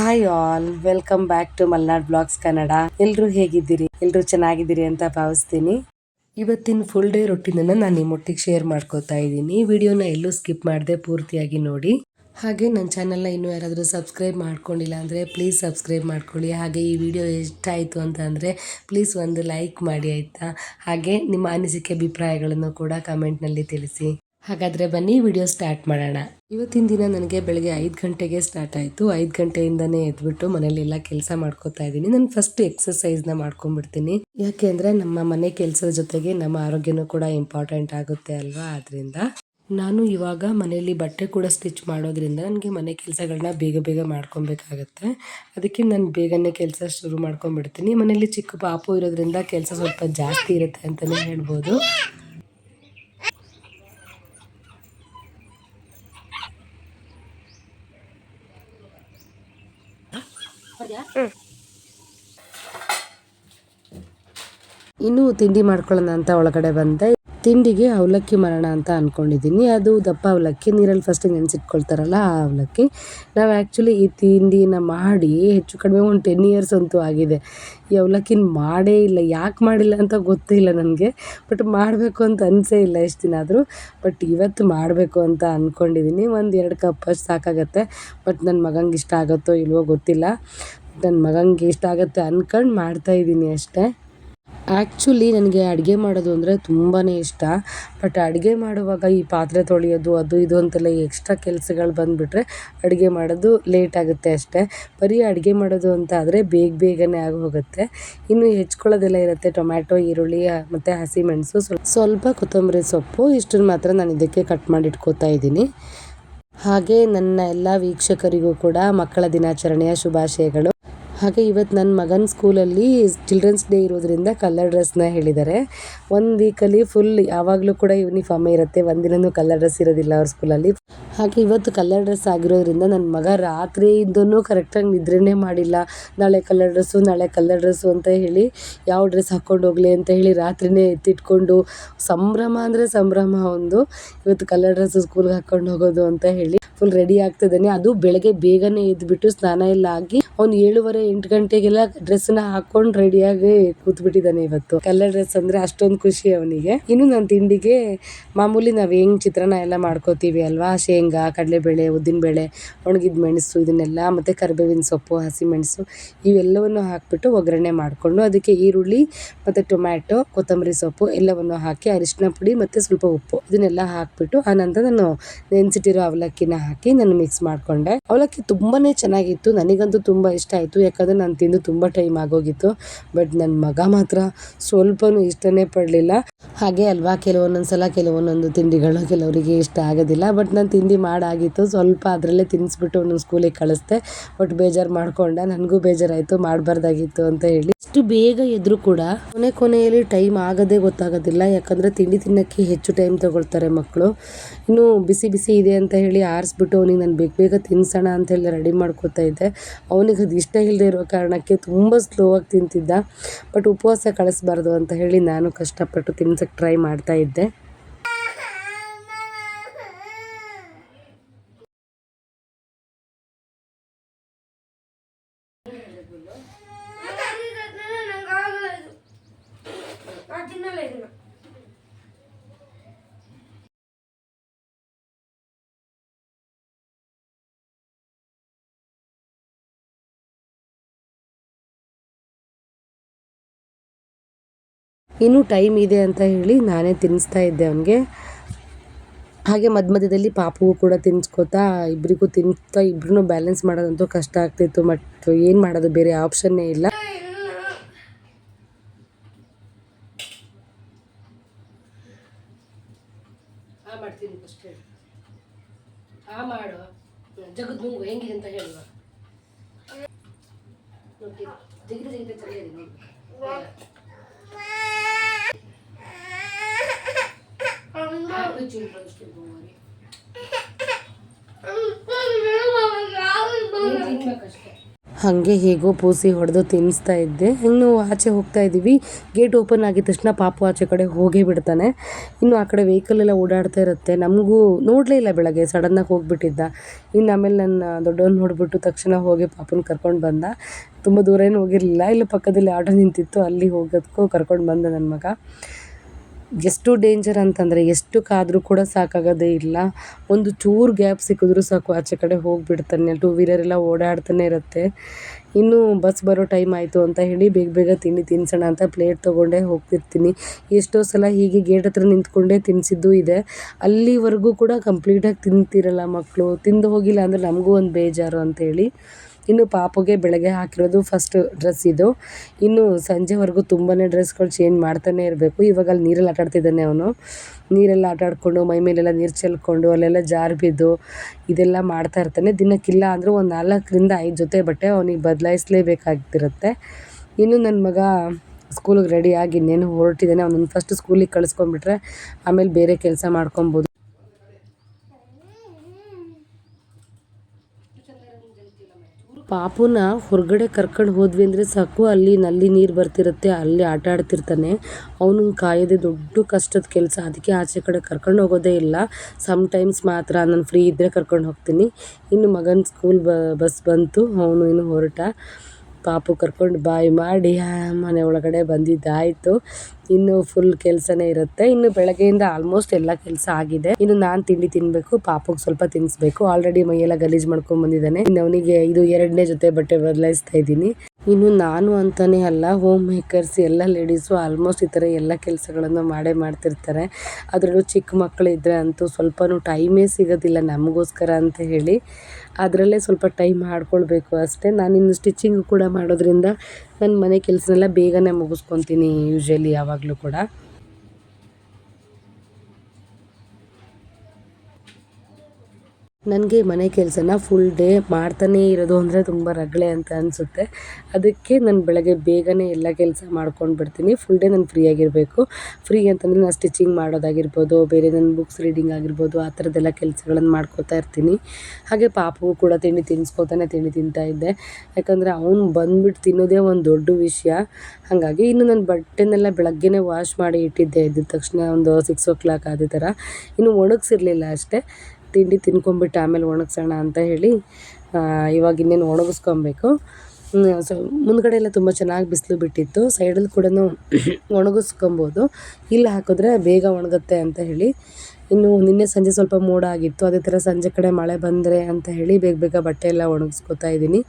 Hi all welcome back to Malnad blogs Kannada ಎಲ್ಲರೂ ಹೇಗಿದ್ದೀರಿ? ಎಲ್ಲರೂ ಚೆನ್ನಾಗಿದ್ದೀರಿ ಅಂತ ಭಾವಿಸ್ತೀನಿ. ಇವತ್ತಿನ ಫುಲ್ ಡೇ ರೊಟ್ಟಿನನ್ನು ನಾನು ನಿಮ್ಮೊಟ್ಟಿಗೆ ಶೇರ್ ಮಾಡ್ಕೋತಾ ಇದ್ದೀನಿ. ವಿಡಿಯೋನ ಎಲ್ಲೂ ಸ್ಕಿಪ್ ಮಾಡದೆ ಪೂರ್ತಿಯಾಗಿ ನೋಡಿ. ಹಾಗೆ ನನ್ನ ಚಾನಲ್ನ ಇನ್ನೂ ಯಾರಾದರೂ ಸಬ್ಸ್ಕ್ರೈಬ್ ಮಾಡ್ಕೊಂಡಿಲ್ಲ ಅಂದರೆ ಪ್ಲೀಸ್ ಸಬ್ಸ್ಕ್ರೈಬ್ ಮಾಡ್ಕೊಳ್ಳಿ. ಹಾಗೆ ಈ ವಿಡಿಯೋ ಎಷ್ಟಾಯಿತು ಅಂತ ಅಂದರೆ ಪ್ಲೀಸ್ ಒಂದು ಲೈಕ್ ಮಾಡಿ ಆಯಿತಾ? ಹಾಗೆ ನಿಮ್ಮ ಅನಿಸಿಕೆ, ಅಭಿಪ್ರಾಯಗಳನ್ನು ಕೂಡ ಕಮೆಂಟ್ನಲ್ಲಿ ತಿಳಿಸಿ. ಹಾಗಾದರೆ ಬನ್ನಿ ವಿಡಿಯೋ ಸ್ಟಾರ್ಟ್ ಮಾಡೋಣ. ಇವತ್ತಿನ ದಿನ ನನಗೆ ಬೆಳಗ್ಗೆ ಐದು ಗಂಟೆಗೆ ಸ್ಟಾರ್ಟ್ ಆಯಿತು. ಐದು ಗಂಟೆಯಿಂದನೇ ಎದ್ಬಿಟ್ಟು ಮನೇಲೆಲ್ಲ ಕೆಲಸ ಮಾಡ್ಕೋತಾ ಇದ್ದೀನಿ. ನಾನು ಫಸ್ಟ್ ಎಕ್ಸಸೈಸ್ನ ಮಾಡ್ಕೊಂಡ್ಬಿಡ್ತೀನಿ. ಯಾಕೆ ಅಂದರೆ ನಮ್ಮ ಮನೆ ಕೆಲಸದ ಜೊತೆಗೆ ನಮ್ಮ ಆರೋಗ್ಯನೂ ಕೂಡ ಇಂಪಾರ್ಟೆಂಟ್ ಆಗುತ್ತೆ ಅಲ್ವಾ? ಆದ್ದರಿಂದ ನಾನು ಇವಾಗ ಮನೆಯಲ್ಲಿ ಬಟ್ಟೆ ಕೂಡ ಸ್ಟಿಚ್ ಮಾಡೋದ್ರಿಂದ ನನಗೆ ಮನೆ ಕೆಲಸಗಳನ್ನ ಬೇಗ ಬೇಗ ಮಾಡ್ಕೊಬೇಕಾಗತ್ತೆ. ಅದಕ್ಕೆ ನಾನು ಬೇಗನೆ ಕೆಲಸ ಶುರು ಮಾಡ್ಕೊಂಡ್ಬಿಡ್ತೀನಿ. ಮನೆಯಲ್ಲಿ ಚಿಕ್ಕ ಪಾಪು ಇರೋದ್ರಿಂದ ಕೆಲಸ ಸ್ವಲ್ಪ ಜಾಸ್ತಿ ಇರುತ್ತೆ ಅಂತಲೇ ಹೇಳ್ಬೋದು. ಇನ್ನು ತಿಂಡಿ ಮಾಡ್ಕೊಳ್ಳೋಣ ಅಂತ ಒಳಗಡೆ ಬಂದೆ. ತಿಂಡಿಗೆ ಅವಲಕ್ಕಿ ಮಾಡೋಣ ಅಂತ ಅಂದ್ಕೊಂಡಿದ್ದೀನಿ ಅದು ದಪ್ಪ ಅವಲಕ್ಕಿ, ನೀರಲ್ಲಿ ಫಸ್ಟ್ ನೆನೆಸಿಟ್ಕೊಳ್ತಾರಲ್ಲ ಆ ಅವಲಕ್ಕಿ. ನಾವು ಆ್ಯಕ್ಚುಲಿ ಈ ತಿಂಡಿನ ಮಾಡಿ ಹೆಚ್ಚು ಕಡಿಮೆ ಒಂದು ಟೆನ್ ಇಯರ್ಸ್ ಅಂತೂ ಆಗಿದೆ. ಈ ಅವಲಕ್ಕಿನ ಮಾಡೇ ಇಲ್ಲ. ಯಾಕೆ ಮಾಡಿಲ್ಲ ಅಂತ ಗೊತ್ತೇ ಇಲ್ಲ ನನಗೆ. ಬಟ್ ಮಾಡಬೇಕು ಅಂತ ಅನಿಸೇ ಇಲ್ಲ ಎಷ್ಟು ದಿನ ಆದರೂ ಬಟ್ ಇವತ್ತು ಮಾಡಬೇಕು ಅಂತ ಅಂದ್ಕೊಂಡಿದ್ದೀನಿ ಒಂದು ಎರಡು ಕಪ್ ಅಷ್ಟು ಸಾಕಾಗತ್ತೆ. ಬಟ್ ನನ್ನ ಮಗಂಗೆ ಇಷ್ಟ ಆಗುತ್ತೋ ಇಲ್ವೋ ಗೊತ್ತಿಲ್ಲ. ನನ್ನ ಮಗಂಗೆ ಇಷ್ಟ ಆಗುತ್ತೆ ಅಂದ್ಕೊಂಡು ಮಾಡ್ತಾಯಿದ್ದೀನಿ ಅಷ್ಟೇ. ಆ್ಯಕ್ಚುಲಿ ನನಗೆ ಅಡುಗೆ ಮಾಡೋದು ಅಂದರೆ ತುಂಬಾ ಇಷ್ಟ. ಬಟ್ ಅಡುಗೆ ಮಾಡುವಾಗ ಈ ಪಾತ್ರೆ ತೊಳೆಯೋದು, ಅದು ಇದು ಅಂತೆಲ್ಲ ಎಕ್ಸ್ಟ್ರಾ ಕೆಲಸಗಳು ಬಂದುಬಿಟ್ರೆ ಅಡುಗೆ ಮಾಡೋದು ಲೇಟ್ ಆಗುತ್ತೆ ಅಷ್ಟೇ. ಬರೀ ಅಡುಗೆ ಮಾಡೋದು ಅಂತ ಆದರೆ ಬೇಗ ಬೇಗನೆ ಆಗಿ ಹೋಗುತ್ತೆ. ಇನ್ನು ಹೆಚ್ಕೊಳ್ಳೋದೆಲ್ಲ ಇರುತ್ತೆ, ಟೊಮ್ಯಾಟೊ, ಈರುಳ್ಳಿ ಮತ್ತು ಹಸಿಮೆಣಸು ಸ್ವಲ್ಪ ಸ್ವಲ್ಪ ಕೊತ್ತಂಬರಿ ಸೊಪ್ಪು ಇಷ್ಟನ್ನು ಮಾತ್ರ ನಾನು ಇದಕ್ಕೆ ಕಟ್ ಮಾಡಿ ಇಟ್ಕೋತಾ ಇದ್ದೀನಿ. ಹಾಗೆ ನನ್ನ ಎಲ್ಲ ವೀಕ್ಷಕರಿಗೂ ಕೂಡ ಮಕ್ಕಳ ದಿನಾಚರಣೆಯ ಶುಭಾಶಯಗಳು. ಹಾಗೆ ಇವತ್ತು ನನ್ನ ಮಗನ ಸ್ಕೂಲಲ್ಲಿ ಚಿಲ್ಡ್ರನ್ಸ್ ಡೇ ಇರೋದ್ರಿಂದ ಕಲರ್ ಡ್ರೆಸ್ನ ಹೇಳಿದ್ದಾರೆ ಒಂದು ವೀಕಲ್ಲಿ ಫುಲ್ ಯಾವಾಗಲೂ ಕೂಡ ಯೂನಿಫಾರ್ಮೇ ಇರುತ್ತೆ ಒಂದಿನೂ ಕಲರ್ ಡ್ರೆಸ್ ಇರೋದಿಲ್ಲ ಅವ್ರ ಸ್ಕೂಲಲ್ಲಿ. ಹಾಗೆ ಇವತ್ತು ಕಲರ್ ಡ್ರೆಸ್ ಆಗಿರೋದ್ರಿಂದ ನನ್ನ ಮಗ ರಾತ್ರಿಯಿಂದನೂ ಕರೆಕ್ಟಾಗಿ ನಿದ್ರೆನೇ ಮಾಡಿಲ್ಲ. ನಾಳೆ ಕಲರ್ ಡ್ರೆಸ್ಸು, ನಾಳೆ ಕಲರ್ ಡ್ರೆಸ್ಸು ಅಂತ ಹೇಳಿ ಯಾವ ಡ್ರೆಸ್ ಹಾಕ್ಕೊಂಡು ಹೋಗಲಿ ಅಂತ ಹೇಳಿ ರಾತ್ರಿನೇ ಎತ್ತಿಟ್ಕೊಂಡು, ಸಂಭ್ರಮ ಅಂದರೆ ಸಂಭ್ರಮ ಒಂದು, ಇವತ್ತು ಕಲರ್ ಡ್ರೆಸ್ಸು ಸ್ಕೂಲ್ಗೆ ಹಾಕ್ಕೊಂಡು ಹೋಗೋದು ಅಂತ ಹೇಳಿ ಫುಲ್ ರೆಡಿ ಆಗ್ತಿದ್ದಾನೆ. ಅದು ಬೆಳಗ್ಗೆ ಬೇಗನೆ ಎದ್ಬಿಟ್ಟು ಸ್ನಾನ ಎಲ್ಲ ಆಗಿ ಅವ್ನು ಏಳುವರೆ ಎಂಟು ಗಂಟೆಗೆಲ್ಲ ಡ್ರೆಸ್ನ ಹಾಕೊಂಡು ರೆಡಿಯಾಗಿ ಕೂತ್ಬಿಟ್ಟಿದ್ದಾನೆ ಇವತ್ತು. ಕಲರ್ ಡ್ರೆಸ್ ಅಂದ್ರೆ ಅಷ್ಟೊಂದು ಖುಷಿ ಅವನಿಗೆ. ಇನ್ನು ನನ್ನ ತಿಂಡಿಗೆ ಮಾಮೂಲಿ ನಾವು ಹೆಂಗ್ ಚಿತ್ರಾನ್ನ ಎಲ್ಲ ಮಾಡ್ಕೋತೀವಿ ಅಲ್ವಾ? ಶೇಂಗಾ, ಕಡಲೆಬೇಳೆ, ಉದ್ದಿನಬೇಳೆ ಒಣಗಿದ ಮೆಣಸು ಇದನ್ನೆಲ್ಲ ಮತ್ತು ಕರಿಬೇವಿನ ಸೊಪ್ಪು, ಹಸಿಮೆಣಸು ಇವೆಲ್ಲವನ್ನು ಹಾಕಿಬಿಟ್ಟು ಒಗ್ಗರಣೆ ಮಾಡಿಕೊಂಡು ಅದಕ್ಕೆ ಈರುಳ್ಳಿ ಮತ್ತು ಟೊಮ್ಯಾಟೊ, ಕೊತ್ತಂಬರಿ ಸೊಪ್ಪು ಎಲ್ಲವನ್ನು ಹಾಕಿ ಅರಿಶಿನ ಪುಡಿ ಮತ್ತು ಸ್ವಲ್ಪ ಉಪ್ಪು ಇದನ್ನೆಲ್ಲ ಹಾಕಿಬಿಟ್ಟು ಆನಂತರ ನಾನು ನೆನೆಸಿಟ್ಟಿರೋ ಅವಲಕ್ಕಿನ ಹಾಕಿ ನಾನು ಮಿಕ್ಸ್ ಮಾಡಿಕೊಂಡೆ. ಅವಲಕ್ಕಿ ತುಂಬಾ ಚೆನ್ನಾಗಿತ್ತು. ನನಗಂತೂ ತುಂಬ ಇಷ್ಟ ಆಯಿತು. ಯಾಕಂದರೆ ನಾನು ತಿಂದು ತುಂಬ ಟೈಮ್ ಆಗೋಗಿತ್ತು. ಬಟ್ ನನ್ನ ಮಗ ಮಾತ್ರ ಸ್ವಲ್ಪನೂ ಇಷ್ಟನೇ ಪಡಲಿಲ್ಲ. ಹಾಗೆ ಅಲ್ವಾ ಕೆಲವೊಂದೊಂದು ಸಲ ಕೆಲವೊಂದೊಂದು ತಿಂಡಿಗಳು ಕೆಲವರಿಗೆ ಇಷ್ಟ ಆಗೋದಿಲ್ಲ. ಬಟ್ ನಾನು ತಿಂಡಿ ಮಾಡಾಗಿತ್ತು. ಸ್ವಲ್ಪ ಅದರಲ್ಲೇ ತಿನ್ನಿಸ್ಬಿಟ್ಟು ಒಂದೊಂದು ಸ್ಕೂಲಿಗೆ ಕಳಿಸ್ದೆ. ಬಟ್ ಬೇಜಾರು ಮಾಡ್ಕೊಂಡೆ. ನನಗೂ ಬೇಜಾರಾಯಿತು. ಮಾಡಬಾರ್ದಾಗಿತ್ತು ಅಂತ ಹೇಳಿ. ಇಷ್ಟು ಬೇಗ ಎದ್ರು ಕೂಡ ಕೊನೆ ಕೊನೆಯಲ್ಲಿ ಟೈಮ್ ಆಗೋದೇ ಗೊತ್ತಾಗೋದಿಲ್ಲ. ಯಾಕಂದರೆ ತಿಂಡಿ ತಿನ್ನೋಕ್ಕೆ ಹೆಚ್ಚು ಟೈಮ್ ತಗೊಳ್ತಾರೆ ಮಕ್ಕಳು. ಇನ್ನು ಬಿಸಿ ಬಿಸಿ ಇದೆ ಅಂತ ಹೇಳಿ ಆರಿಸ್ಬಿಟ್ಟು ಅವನಿಗೆ ನಾನು ಬೇಗ ಬೇಗ ತಿನ್ನಿಸೋಣ ಅಂತ ಹೇಳಿ ರೆಡಿ ಮಾಡ್ಕೋತಾ ಇದ್ದೆ. ಅವನಿಗೆ ಅದು ಇಷ್ಟ ಇಲ್ಲದೆ ಇರೋ ಕಾರಣಕ್ಕೆ ತುಂಬ ಸ್ಲೋ ಆಗಿ ತಿಂತಿದ್ದ ಬಟ್ ಉಪವಾಸ ಕಳಿಸ್ಬಾರ್ದು ಅಂತ ಹೇಳಿ ನಾನು ಕಷ್ಟಪಟ್ಟು ತಿನ್ಸಕ್ಕೆ ಟ್ರೈ ಮಾಡ್ತಾ ಇದ್ದೆ. ಇನ್ನೂ ಟೈಮ್ ಇದೆ ಅಂತ ಹೇಳಿ ನಾನೇ ತಿನ್ನಿಸ್ತಾ ಇದ್ದೆ ಅವನಿಗೆ. ಹಾಗೆ ಮಧ್ಯ ಮಧ್ಯದಲ್ಲಿ ಪಾಪುಗೂ ಕೂಡ ತಿನ್ಸ್ಕೋತಾ ಇಬ್ಬರಿಗೂ ತಿನ್ನಿಸ್ತಾ ಇಬ್ಬರೂ ಬ್ಯಾಲೆನ್ಸ್ ಮಾಡೋದಂತೂ ಕಷ್ಟ ಆಗ್ತಿತ್ತು ಬಟ್ ಏನು ಮಾಡೋದು, ಬೇರೆ ಆಪ್ಷನ್ನೇ ಇಲ್ಲ ಆ ಮಾಡ್ತೀನಿ ಫಸ್ಟ್ ಹೇಳಿ ಆ ಮಾಡು ಜಗದ್ ಮುಂಗು ಹೆಂಗಿದೆ ಅಂತ ಹೇಳುವ ನೋಡಿ ತೆಗೆದು ತೆಗೆದು ತಲೆಯಲ್ಲಿ ನೋಡಿ ತಿನ್ಬೇಕಷ್ಟೇ ಹಾಗೆ ಹೇಗೋ ಪೂಸಿ ಹೊಡೆದು ತಿನ್ನಿಸ್ತಾ ಇದ್ದೆ. ಇನ್ನು ಆಚೆ ಹೋಗ್ತಾ ಇದ್ದೀವಿ ಗೇಟ್ ಓಪನ್ ಆಗಿದ ತಕ್ಷಣ ಪಾಪು ಆಚೆ ಕಡೆ ಹೋಗೇ ಬಿಡ್ತಾನೆ. ಇನ್ನು ಆ ಕಡೆ ವೆಹಿಕಲ್ ಎಲ್ಲ ಓಡಾಡ್ತಾ ಇರುತ್ತೆ. ನಮಗೂ ನೋಡಲೇ ಇಲ್ಲ ಬೆಳಗ್ಗೆ. ಸಡನ್ನಾಗಿ ಹೋಗಿಬಿಟ್ಟಿದ್ದ. ಇನ್ನು ಆಮೇಲೆ ನನ್ನ ದೊಡ್ಡವನು ನೋಡಿಬಿಟ್ಟು ತಕ್ಷಣ ಹೋಗಿ ಪಾಪನ ಕರ್ಕೊಂಡು ಬಂದ. ತುಂಬ ದೂರ ಏನು ಹೋಗಿರಲಿಲ್ಲ. ಇಲ್ಲ ಪಕ್ಕದಲ್ಲಿ ಆಟೋ ನಿಂತಿತ್ತು. ಅಲ್ಲಿ ಹೋಗೋದಕ್ಕೂ ಕರ್ಕೊಂಡು ಬಂದ ನನ್ನ ಮಗ. ಎಷ್ಟು ಡೇಂಜರ್ ಅಂತಂದರೆ ಎಷ್ಟು ಕಾದರೂ ಕೂಡ ಸಾಕಾಗೋದೇ ಇಲ್ಲ. ಒಂದು ಚೂರು ಗ್ಯಾಪ್ ಸಿಕ್ಕಿದ್ರೂ ಸಾಕು ಆಚೆ ಕಡೆ ಹೋಗಿಬಿಡ್ತಾನೆ ಟೂ ವೀಲರ್ ಎಲ್ಲ ಓಡಾಡ್ತಾನೆ ಇರುತ್ತೆ. ಇನ್ನು ಬಸ್ ಬರೋ ಟೈಮ್ ಆಯಿತು ಅಂತ ಹೇಳಿ ಬೇಗ ಬೇಗ ತಿಂಡಿ ತಿನ್ಸೋಣ ಅಂತ ಪ್ಲೇಟ್ ತೊಗೊಂಡೇ ಹೋಗ್ತಿರ್ತೀನಿ. ಎಷ್ಟೋ ಸಲ ಹೀಗೆ ಗೇಟ್ ಹತ್ರ ನಿಂತ್ಕೊಂಡೇ ತಿನ್ನಿಸಿದ್ದು ಇದೆ. ಅಲ್ಲಿವರೆಗೂ ಕೂಡ ಕಂಪ್ಲೀಟಾಗಿ ತಿಂತಿರಲ್ಲ ಮಕ್ಕಳು ತಿಂದು ಹೋಗಿಲ್ಲ ಅಂದರೆ ನಮಗೂ ಒಂದು ಬೇಜಾರು ಅಂತೇಳಿ. ಇನ್ನು ಪಾಪುಗೆ ಬೆಳಗ್ಗೆ ಹಾಕಿರೋದು ಫಸ್ಟ್ ಡ್ರೆಸ್ ಇದು. ಇನ್ನು ಸಂಜೆವರೆಗೂ ತುಂಬಾ ಡ್ರೆಸ್ಗಳು ಚೇಂಜ್ ಮಾಡ್ತಾನೆ ಇರಬೇಕು. ಇವಾಗ ಅಲ್ಲಿ ನೀರಲ್ಲಿ ಆಟ ಆಡ್ತಿದ್ದಾನೆ ಅವನು. ನೀರೆಲ್ಲ ಆಟ ಆಡಿಕೊಂಡು ಮೈ ಮೇಲೆಲ್ಲ ನೀರು ಚೆಲ್ಕೊಂಡು, ಅಲ್ಲೆಲ್ಲ ಜಾರು ಬಿದ್ದು ಇದೆಲ್ಲ ಮಾಡ್ತಾ ಇರ್ತಾನೆ. ದಿನಕ್ಕಿಲ್ಲ ಅಂದರೂ ಒಂದು ನಾಲ್ಕರಿಂದ ಐದು ಜೊತೆ ಬಟ್ಟೆ ಅವನಿಗೆ ಬದಲಾಯಿಸಲೇಬೇಕಾಗ್ತಿರುತ್ತೆ. ಇನ್ನು ನನ್ನ ಮಗ ಸ್ಕೂಲಿಗೆ ರೆಡಿಯಾಗಿ ಇನ್ನೇನು ಹೊರಟಿದ್ದಾನೆ, ಅವನನ್ನು ಫಸ್ಟ್ ಸ್ಕೂಲಿಗೆ ಕಳಿಸ್ಕೊಂಡ್ಬಿಟ್ರೆ ಆಮೇಲೆ ಬೇರೆ ಕೆಲಸ ಮಾಡ್ಕೊಬೋದು. ಪಾಪುನ ಹೊರಗಡೆ ಕರ್ಕೊಂಡು ಹೋದ್ವಿ ಅಂದರೆ ಸಾಕು, ಅಲ್ಲಿ ನಲ್ಲಿ ನೀರು ಬರ್ತಿರುತ್ತೆ, ಅಲ್ಲಿ ಆಟ ಆಡ್ತಿರ್ತಾನೆ. ಅವನು ಕಾಯೋದೇ ದೊಡ್ಡ ಕಷ್ಟದ ಕೆಲಸ. ಅದಕ್ಕೆ ಆಚೆ ಕಡೆ ಕರ್ಕೊಂಡು ಹೋಗೋದೇ ಇಲ್ಲ. ಸಮ್ ಟೈಮ್ಸ್ ಮಾತ್ರ ನಾನು ಫ್ರೀ ಇದ್ದರೆ ಕರ್ಕೊಂಡು ಹೋಗ್ತೀನಿ. ಇನ್ನು ಮಗನ ಸ್ಕೂಲ್ ಬಸ್ ಬಂತು, ಅವನು ಇನ್ನು ಹೊರಟ. ಪಾಪು ಕರ್ಕೊಂಡು ಬಾಯ್ ಮಾಡಿ ಮನೆ ಒಳಗಡೆ ಬಂದಿದ್ದಾಯಿತು. ಇನ್ನು ಫುಲ್ ಕೆಲಸನೇ ಇರುತ್ತೆ. ಇನ್ನು ಬೆಳಗ್ಗೆಯಿಂದ ಆಲ್ಮೋಸ್ಟ್ ಎಲ್ಲ ಕೆಲಸ ಆಗಿದೆ. ಇನ್ನು ನಾನು ತಿಂಡಿ ತಿನ್ನಬೇಕು ಪಾಪುಗೆ ಸ್ವಲ್ಪ ತಿನ್ನಿಸ್ಬೇಕು ಆಲ್ರೆಡಿ ಮೈಯೆಲ್ಲ ಗಲೀಜು ಮಾಡ್ಕೊಂಡು ಬಂದಿದ್ದಾನೆ. ಇನ್ನು ಅವನಿಗೆ ಇದು ಎರಡನೇ ಜೊತೆ ಬಟ್ಟೆ ಬದಲಾಯಿಸ್ತಾ ಇದ್ದೀನಿ. ಇನ್ನು ನಾನು ಅಂತಾನೆ ಅಲ್ಲ ಹೋಮ್ ಮೇಕರ್ಸ್ ಎಲ್ಲ ಲೇಡೀಸು ಆಲ್ಮೋಸ್ಟ್ ಈ ಥರ ಎಲ್ಲ ಕೆಲಸಗಳನ್ನು ಮಾಡೇ ಮಾಡ್ತಿರ್ತಾರೆ. ಅದರಲ್ಲೂ ಚಿಕ್ಕ ಮಕ್ಕಳಿದ್ರೆ ಅಂತೂ ಸ್ವಲ್ಪನೂ ಟೈಮೇ ಸಿಗೋದಿಲ್ಲ ನಮಗೋಸ್ಕರ ಅಂತ ಹೇಳಿ. ಅದರಲ್ಲೇ ಸ್ವಲ್ಪ ಟೈಮ್ ಮಾಡ್ಕೊಳ್ಬೇಕು ಅಷ್ಟೇ. ನಾನಿನ್ನು ಸ್ಟಿಚಿಂಗ್ ಕೂಡ ಮಾಡೋದರಿಂದ ನನ್ನ ಮನೆ ಕೆಲಸನೆಲ್ಲ ಬೇಗನೆ ಮುಗಿಸ್ಕೊತೀನಿ ಯೂಶ್ವಲಿ ಯಾವಾಗಲೂ ಕೂಡ. ನನಗೆ ಮನೆ ಕೆಲಸನ ಫುಲ್ ಡೇ ಮಾಡ್ತಾನೇ ಇರೋದು ಅಂದರೆ ತುಂಬ ರಗಳೆ ಅಂತ ಅನಿಸುತ್ತೆ. ಅದಕ್ಕೆ ನಾನು ಬೆಳಗ್ಗೆ ಬೇಗನೆ ಎಲ್ಲ ಕೆಲಸ ಮಾಡ್ಕೊಂಡು ಬಿಡ್ತೀನಿ. ಫುಲ್ ಡೇ ನಾನು ಫ್ರೀಯಾಗಿರಬೇಕು ಫ್ರೀ ಅಂತಂದರೆ ನಾನು ಸ್ಟಿಚಿಂಗ್ ಮಾಡೋದಾಗಿರ್ಬೋದು, ಬೇರೆ ನನ್ನ ಬುಕ್ಸ್ ರೀಡಿಂಗ್ ಆಗಿರ್ಬೋದು, ಆ ಥರದ್ದೆಲ್ಲ ಕೆಲಸಗಳನ್ನು ಮಾಡ್ಕೋತಾ ಇರ್ತೀನಿ. ಹಾಗೆ ಪಾಪು ಕೂಡ ತಿಂಡಿ ತಿನ್ನಿಸ್ಕೋತಾನೆ ತಿಂಡಿ ತಿಂತಾ ಇದ್ದೆ. ಯಾಕಂದರೆ ಅವನು ಬಂದ್ಬಿಟ್ಟು ತಿನ್ನೋದೇ ಒಂದು ದೊಡ್ಡ ವಿಷಯ. ಹಾಗಾಗಿ ಇನ್ನು ನಾನು ಬಟ್ಟೆನೆಲ್ಲ ಬೆಳಗ್ಗೆನೇ ವಾಶ್ ಮಾಡಿ ಇಟ್ಟಿದ್ದೆ. ಇದ್ದ ತಕ್ಷಣ ಒಂದು ಸಿಕ್ಸ್ ಓ ಕ್ಲಾಕ್ ಆದ ಥರ. ಇನ್ನು ಒಣಗಿಸಿರ್ಲಿಲ್ಲ ಅಷ್ಟೇ. ತಿಂಡಿ ತಿನ್ಕೊಂಬಿಟ್ಟು ಆಮೇಲೆ ಒಣಗ್ಸೋಣ ಅಂತ ಹೇಳಿ ಇವಾಗ ಇನ್ನೇನು ಒಣಗಿಸ್ಕೊಬೇಕು. ಸೊ ಮುಂದ್ಗಡೆ ಎಲ್ಲ ತುಂಬ ಚೆನ್ನಾಗಿ ಬಿಸಿಲು ಬಿಟ್ಟಿತ್ತು. ಸೈಡಲ್ಲಿ ಕೂಡ ಒಣಗಿಸ್ಕೊಬೋದು. ಇಲ್ಲಿ ಹಾಕಿದ್ರೆ ಬೇಗ ಒಣಗುತ್ತೆ ಅಂತ ಹೇಳಿ. ಇನ್ನು ನಿನ್ನೆ ಸಂಜೆ ಸ್ವಲ್ಪ ಮೋಡ ಆಗಿತ್ತು. ಅದೇ ಥರ ಸಂಜೆ ಕಡೆ ಮಳೆ ಬಂದರೆ ಅಂತ ಹೇಳಿ ಬೇಗ ಬೇಗ ಬಟ್ಟೆ ಎಲ್ಲ ಒಣಗಿಸ್ಕೊತಾ ಇದ್ದೀನಿ.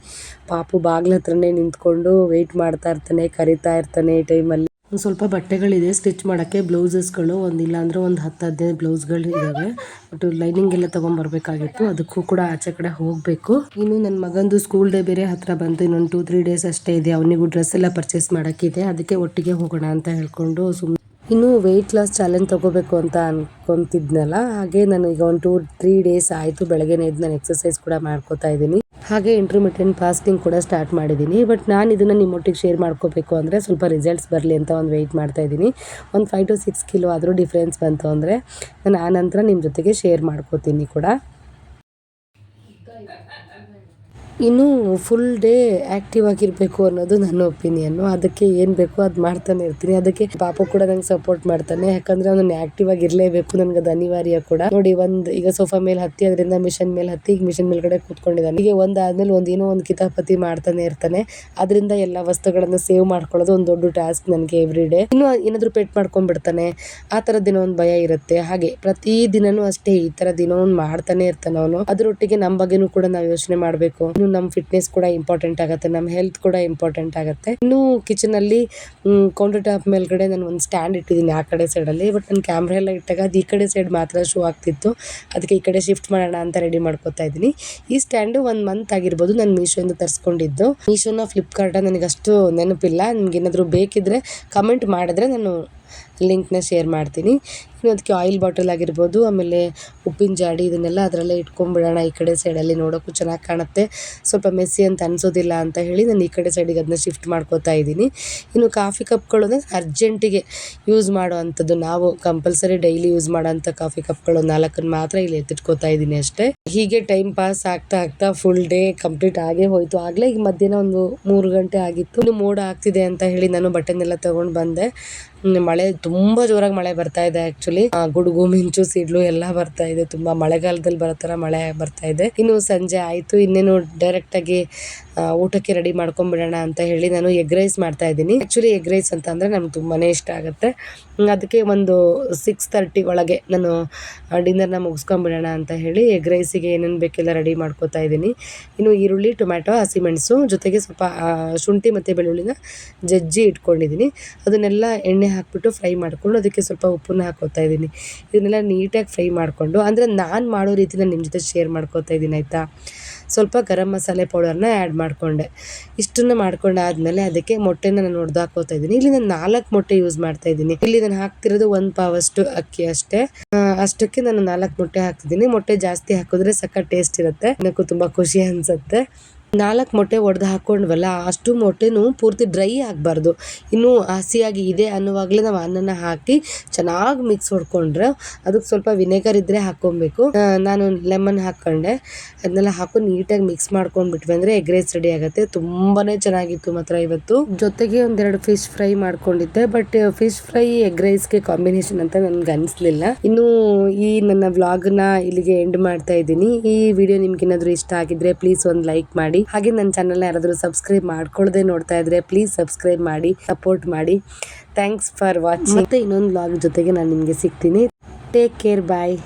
ಪಾಪು ಬಾಗ್ಲ ಹತ್ರನೇ ನಿಂತ್ಕೊಂಡು ವೆಯ್ಟ್ ಮಾಡ್ತಾ ಇರ್ತಾನೆ, ಕರಿತಾ ಇರ್ತಾನೆ ಈ ಟೈಮಲ್ಲಿ ಒಂದು ಸ್ವಲ್ಪ ಬಟ್ಟೆಗಳಿದೆ, ಸ್ಟಿಚ್ ಮಾಡೋಕ್ಕೆ ಬ್ಲೌಸಸ್ಗಳು, ಒಂದಿಲ್ಲ ಇಲ್ಲಾಂದರೆ ಒಂದು ಹತ್ತು ಹದಿನೈದು ಬ್ಲೌಸ್ಗಳು ಇದ್ದಾವೆ ಬಟ್ ಲೈನಿಂಗ್ ಎಲ್ಲ ತೊಗೊಂಬರ್ಬೇಕಾಗಿತ್ತು, ಅದಕ್ಕೂ ಕೂಡ ಆಚೆ ಕಡೆ ಹೋಗಬೇಕು. ಇನ್ನು ನನ್ನ ಮಗಂದು ಸ್ಕೂಲ್ ಡೇ ಬೇರೆ ಹತ್ರ ಬಂತು, ಇನ್ನೊಂದು ಟೂ ತ್ರೀ ಡೇಸ್ ಅಷ್ಟೇ ಇದೆ, ಅವನಿಗೂ ಡ್ರೆಸ್ ಎಲ್ಲ ಪರ್ಚೇಸ್ ಮಾಡೋಕ್ಕಿದೆ, ಅದಕ್ಕೆ ಒಟ್ಟಿಗೆ ಹೋಗೋಣ ಅಂತ ಹೇಳ್ಕೊಂಡು ಸುಮ್ಮನೆ ಇನ್ನು ವೆಯ್ಟ್ ಲಾಸ್ ಚಾಲೆಂಜ್ ತೊಗೋಬೇಕು ಅಂತ ಅನ್ಕೊತಿದ್ನಲ್ಲ, ಹಾಗೆ ನಾನು ಈಗ ಒಂದು ಟೂ ತ್ರೀ ಡೇಸ್ ಆಯಿತು ಬೆಳಗ್ಗೆ ಎದ್ದು ನಾನು ಎಕ್ಸಸೈಸ್ ಕೂಡ ಮಾಡ್ಕೋತಾ ಇದ್ದೀನಿ. ಹಾಗೆ ಇಂಟರ್ಮಿಟೆಂಟ್ ಫಾಸ್ಟಿಂಗ್ ಕೂಡ ಸ್ಟಾರ್ಟ್ ಮಾಡಿದ್ದೀನಿ. ಬಟ್ ನಾನು ಇದನ್ನು ನಿಮ್ಮೊಟ್ಟಿಗೆ ಶೇರ್ ಮಾಡ್ಕೋಬೇಕು ಅಂದರೆ ಸ್ವಲ್ಪ ರಿಸಲ್ಟ್ಸ್ ಬರಲಿ ಅಂತ ಒಂದು ವೆಯ್ಟ್ ಮಾಡ್ತಾ ಇದ್ದೀನಿ. ಒಂದು ಫೈವ್ ಟು ಸಿಕ್ಸ್ ಕಿಲೋ ಆದರೂ ಡಿಫ್ರೆನ್ಸ್ ಬಂತು ಅಂದರೆ ನಾನು ಆ ನಂತರ ನಿಮ್ಮ ಜೊತೆಗೆ ಶೇರ್ ಮಾಡ್ಕೋತೀನಿ ಕೂಡ. ಇನ್ನು ಫುಲ್ ಡೇ ಆ್ಯಕ್ಟಿವ್ ಆಗಿರಬೇಕು ಅನ್ನೋದು ನನ್ನ ಒಪಿನಿಯನ್ನು ಅದಕ್ಕೆ ಏನು ಬೇಕೋ ಅದು ಮಾಡ್ತಾನೆ ಇರ್ತೀನಿ. ಅದಕ್ಕೆ ಪಾಪ ಕೂಡ ನಂಗೆ ಸಪೋರ್ಟ್ ಮಾಡ್ತಾನೆ. ಯಾಕಂದರೆ ಅವನು ಆ್ಯಕ್ಟಿವ್ ಆಗಿರಲೇಬೇಕು. ನನಗೆ ಅದು ಅನಿವಾರ್ಯ ಕೂಡ. ನೋಡಿ, ಒಂದು ಈಗ ಸೋಫಾ ಮೇಲೆ ಹತ್ತಿ, ಅದರಿಂದ ಮಿಷನ್ ಮೇಲೆ ಹತ್ತಿ, ಈಗ ಮಿಷನ್ ಮೇಲ್ಗಡೆ ಕೂತ್ಕೊಂಡಿದ್ದಾನೆ. ಹೀಗೆ ಒಂದು ಆದ್ಮೇಲೆ ಒಂದು ಏನೋ ಒಂದು ಕಿತಾಪತಿ ಮಾಡ್ತಾನೆ ಇರ್ತಾನೆ. ಅದರಿಂದ ಎಲ್ಲ ವಸ್ತುಗಳನ್ನು ಸೇವ್ ಮಾಡ್ಕೊಳ್ಳೋದು ಒಂದು ದೊಡ್ಡ ಟಾಸ್ಕ್ ನನಗೆ ಎವ್ರಿ ಡೇ ಇನ್ನು ಏನಾದರೂ ಪೆಟ್ ಮಾಡ್ಕೊಂಡ್ಬಿಡ್ತಾನೆ. ಆ ಥರದ್ದು ಒಂದು ಭಯ ಇರುತ್ತೆ. ಹಾಗೆ ಪ್ರತಿ ದಿನನೂ ಅಷ್ಟೇ ಈ ಥರ ದಿನ ಒಂದು ಮಾಡ್ತಾನೆ ಇರ್ತಾನೆ ಅವನು. ಅದರೊಟ್ಟಿಗೆ ನಮ್ಮ ಬಗ್ಗೆನೂ ಕೂಡ ನಾವು ಯೋಚನೆ ಮಾಡಬೇಕು. ನಮ್ಮ ಫಿಟ್ನೆಸ್ ಕೂಡ ಇಂಪಾರ್ಟೆಂಟ್ ಆಗುತ್ತೆ, ನಮ್ಮ ಹೆಲ್ತ್ ಕೂಡ ಇಂಪಾರ್ಟೆಂಟ್ ಆಗುತ್ತೆ. ಇನ್ನು ಕಿಚನ್ ಅಲ್ಲಿ ಕೌಂಟರ್ ಟಾಪ್ ಮೇಲ್ಗಡೆ ನಾನು ಒಂದು ಸ್ಟ್ಯಾಂಡ್ ಇಟ್ಟಿದ್ದೀನಿ ಆ ಕಡೆ ಸೈಡಲ್ಲಿ ಬಟ್ ನನ್ನ ಕ್ಯಾಮ್ರಾ ಎಲ್ಲ ಇಟ್ಟಾಗ ಅದು ಈ ಕಡೆ ಸೈಡ್ ಮಾತ್ರ ಶೂ ಆಗ್ತಿತ್ತು. ಅದಕ್ಕೆ ಈ ಕಡೆ ಶಿಫ್ಟ್ ಮಾಡೋಣ ಅಂತ ರೆಡಿ ಮಾಡ್ಕೋತಾ ಇದ್ದೀನಿ. ಈ ಸ್ಟ್ಯಾಂಡು ಒಂದು ಮಂತ್ ಆಗಿರ್ಬೋದು ನಾನು ಮೀಶೋಯಿಂದ ತರಿಸ್ಕೊಂಡಿದ್ದು. ಮೀಶೋನ ಫ್ಲಿಪ್ಕಾರ್ಟ ನನಗೆ ಅಷ್ಟು ನೆನಪಿಲ್ಲ. ನಿಮ್ಗೆ ಏನಾದರೂ ಬೇಕಿದ್ರೆ ಕಮೆಂಟ್ ಮಾಡಿದ್ರೆ ನಾನು ಲಿಂಕ್ನ ಶೇರ್ ಮಾಡ್ತೀನಿ. ಇನ್ನು ಅದಕ್ಕೆ ಆಯಿಲ್ ಬಾಟಲ್ ಆಗಿರ್ಬೋದು, ಆಮೇಲೆ ಉಪ್ಪಿನ ಜಾಡಿ ಇದನ್ನೆಲ್ಲ ಅದರಲ್ಲೇ ಇಟ್ಕೊಂಡ್ಬಿಡೋಣ ಈ ಕಡೆ ಸೈಡಲ್ಲಿ ನೋಡೋಕ್ಕೂ ಚೆನ್ನಾಗಿ ಕಾಣುತ್ತೆ. ಸ್ವಲ್ಪ ಮೆಸ್ಸಿ ಅಂತ ಅನಿಸೋದಿಲ್ಲ ಅಂತ ಹೇಳಿ ನಾನು ಈ ಕಡೆ ಸೈಡಿಗೆ ಅದನ್ನ ಶಿಫ್ಟ್ ಮಾಡ್ಕೋತಾ ಇದ್ದೀನಿ. ಇನ್ನು ಕಾಫಿ ಕಪ್ಗಳು ಅಂದರೆ ಅರ್ಜೆಂಟಿಗೆ ಯೂಸ್ ಮಾಡೋ ಅಂಥದ್ದು ನಾವು ಕಂಪಲ್ಸರಿ ಡೈಲಿ ಯೂಸ್ ಮಾಡೋಂಥ ಕಾಫಿ ಕಪ್ಗಳು ನಾಲ್ಕನ್ನು ಮಾತ್ರ ಇಲ್ಲಿ ಎತ್ತಿಟ್ಕೋತಾ ಇದ್ದೀನಿ ಅಷ್ಟೇ. ಹೀಗೆ ಟೈಮ್ ಪಾಸ್ ಆಗ್ತಾ ಆಗ್ತಾ ಫುಲ್ ಡೇ ಕಂಪ್ಲೀಟ್ ಆಗೇ ಹೋಯಿತು. ಆಗಲೇ ಈಗ ಮಧ್ಯಾಹ್ನ ಒಂದು ಮೂರು ಗಂಟೆ ಆಗಿತ್ತು. ಇನ್ನು ಮೋಡ ಆಗ್ತಿದೆ ಅಂತ ಹೇಳಿ ನಾನು ಬಟ್ಟೆನೆಲ್ಲ ತೊಗೊಂಡು ಬಂದೆ. ಮಳೆ ತುಂಬ ಜೋರಾಗಿ ಮಳೆ ಬರ್ತಾ ಇದೆ ಆಕ್ಚುಲಿ ಗುಡುಗು, ಮಿಂಚು, ಸಿಡ್ಲು ಎಲ್ಲ ಬರ್ತಾ ಇದೆ. ತುಂಬಾ ಮಳೆಗಾಲದಲ್ಲಿ ಬರೋ ತರ ಮಳೆ ಬರ್ತಾ ಇದೆ. ಇನ್ನು ಸಂಜೆ ಆಯಿತು. ಇನ್ನೇನು ಡೈರೆಕ್ಟಾಗಿ ಊಟಕ್ಕೆ ರೆಡಿ ಮಾಡ್ಕೊಂಬಿಡೋಣ ಅಂತ ಹೇಳಿ ನಾನು ಎಗ್ ರೈಸ್ ಮಾಡ್ತಾ ಇದ್ದೀನಿ. ಆ್ಯಕ್ಚುಲಿ ಎಗ್ ರೈಸ್ ಅಂತ ಅಂದರೆ ನಮ್ಗೆ ತುಂಬಾ ಇಷ್ಟ ಆಗುತ್ತೆ. ಅದಕ್ಕೆ ಒಂದು ಸಿಕ್ಸ್ ತರ್ಟಿ ಒಳಗೆ ನಾನು ಡಿನ್ನರ್ನ ಮುಗಿಸ್ಕೊಂಬಿಡೋಣ ಅಂತ ಹೇಳಿ ಎಗ್ ರೈಸಿಗೆ ಏನೇನು ಬೇಕೆಲ್ಲ ರೆಡಿ ಮಾಡ್ಕೋತಾ ಇದ್ದೀನಿ. ಇನ್ನು ಈರುಳ್ಳಿ, ಟೊಮ್ಯಾಟೊ ಹಸಿಮೆಣಸು ಜೊತೆಗೆ ಸ್ವಲ್ಪ ಶುಂಠಿ ಮತ್ತು ಬೆಳ್ಳುಳ್ಳಿನ ಜಜ್ಜಿ ಇಟ್ಕೊಂಡಿದ್ದೀನಿ. ಅದನ್ನೆಲ್ಲ ಎಣ್ಣೆ ಹಾಕ್ಬಿಟ್ಟು ಫ್ರೈ ಮಾಡಿಕೊಂಡು ಅದಕ್ಕೆ ಸ್ವಲ್ಪ ಉಪ್ಪನ್ನ ಹಾಕೋತಾ ಇದ್ದೀನಿ. ಇದನ್ನೆಲ್ಲ ನೀಟಾಗಿ ಫ್ರೈ ಮಾಡಿಕೊಂಡು, ಅಂದರೆ ನಾನು ಮಾಡೋ ರೀತಿನ ನಿಮ್ಮ ಜೊತೆ ಶೇರ್ ಮಾಡ್ಕೋತಾ ಇದ್ದೀನಿ, ಆಯಿತಾ? ಸ್ವಲ್ಪ ಗರಂ ಮಸಾಲೆ ಪೌಡರ್ನ ಆ್ಯಡ್ ಮಾಡಿಕೊಂಡೆ. ಇಷ್ಟನ್ನು ಮಾಡ್ಕೊಂಡಾದ್ಮೇಲೆ ಅದಕ್ಕೆ ಮೊಟ್ಟೆನ ನಾನು ಹೊಡೆದು ಹಾಕೋತಾ ಇದ್ದೀನಿ. ಇಲ್ಲಿ ನಾನು ನಾಲ್ಕು ಮೊಟ್ಟೆ ಯೂಸ್ ಮಾಡ್ತಾ ಇದ್ದೀನಿ. ಇಲ್ಲಿ ನಾನು ಹಾಕ್ತಿರೋದು ಒಂದು ಪಾವಷ್ಟು ಅಕ್ಕಿ ಅಷ್ಟೇ. ಅಷ್ಟಕ್ಕೆ ನಾನು ನಾಲ್ಕು ಮೊಟ್ಟೆ ಹಾಕ್ತಿದ್ದೀನಿ. ಮೊಟ್ಟೆ ಜಾಸ್ತಿ ಹಾಕಿದ್ರೆ ಸಕ್ಕ ಟೇಸ್ಟ್ ಇರುತ್ತೆ. ನನಗೂ ತುಂಬ ಖುಷಿ ಅನಿಸುತ್ತೆ. ನಾಲ್ಕು ಮೊಟ್ಟೆ ಒಡೆದು ಹಾಕ್ಕೊಂಡ್ವಲ್ಲ ಅಷ್ಟು ಮೊಟ್ಟೆನೂ ಪೂರ್ತಿ ಡ್ರೈ ಆಗಬಾರ್ದು. ಇನ್ನೂ ಹಸಿಯಾಗಿ ಇದೆ ಅನ್ನುವಾಗಲೇ ನಾವು ಅನ್ನನ ಹಾಕಿ ಚೆನ್ನಾಗಿ ಮಿಕ್ಸ್ ಹೊಡ್ಕೊಂಡ್ರೆ ಅದಕ್ಕೆ ಸ್ವಲ್ಪ ವಿನೆಗರ್ ಇದ್ದರೆ ಹಾಕ್ಕೊಬೇಕು. ನಾನು ಲೆಮನ್ ಹಾಕ್ಕೊಂಡೆ ಅದನ್ನೆಲ್ಲ ಹಾಕು ನೀಟಾಗಿ ಮಿಕ್ಸ್ ಮಾಡ್ಕೊಂಡ್ಬಿಟ್ವಿ ಅಂದರೆ ಎಗ್ ರೈಸ್ ರೆಡಿ ಆಗುತ್ತೆ. ತುಂಬಾ ಚೆನ್ನಾಗಿತ್ತು ಮಾತ್ರ ಇವತ್ತು. ಜೊತೆಗೆ ಒಂದೆರಡು ಫಿಶ್ ಫ್ರೈ ಮಾಡ್ಕೊಂಡಿದ್ದೆ, ಬಟ್ ಫಿಶ್ ಫ್ರೈ, ಎಗ್ ರೈಸ್ಗೆ ಕಾಂಬಿನೇಷನ್ ಅಂತ ನನಗೆ ಅನಿಸ್ಲಿಲ್ಲ. ಇನ್ನು ಈ ನನ್ನ ವ್ಲಾಗ್ನ ಇಲ್ಲಿಗೆ ಎಂಡ್ ಮಾಡ್ತಾ ಇದ್ದೀನಿ. ಈ ವಿಡಿಯೋ ನಿಮ್ಗೆ ಏನಾದರೂ ಇಷ್ಟ ಆಗಿದ್ರೆ ಪ್ಲೀಸ್ ಒಂದು ಲೈಕ್ ಮಾಡಿ. ಹಾಗೆ ನನ್ನ ಚಾನಲ್ನ ಯಾರಾದರೂ ಸಬ್ಸ್ಕ್ರೈಬ್ ಮಾಡ್ಕೊಳ್ಳದೆ ನೋಡ್ತಾ ಇದ್ರೆ ಪ್ಲೀಸ್ ಸಬ್ಸ್ಕ್ರೈಬ್ ಮಾಡಿ ಸಪೋರ್ಟ್ ಮಾಡಿ. ಥ್ಯಾಂಕ್ಸ್ ಫಾರ್ ವಾಚಿಂಗ್ ಮತ್ತೆ ಇನ್ನೊಂದು ವ್ಲಾಗ್ ಜೊತೆಗೆ ನಾನು ನಿಮಗೆ ಸಿಗ್ತೀನಿ. Take care bye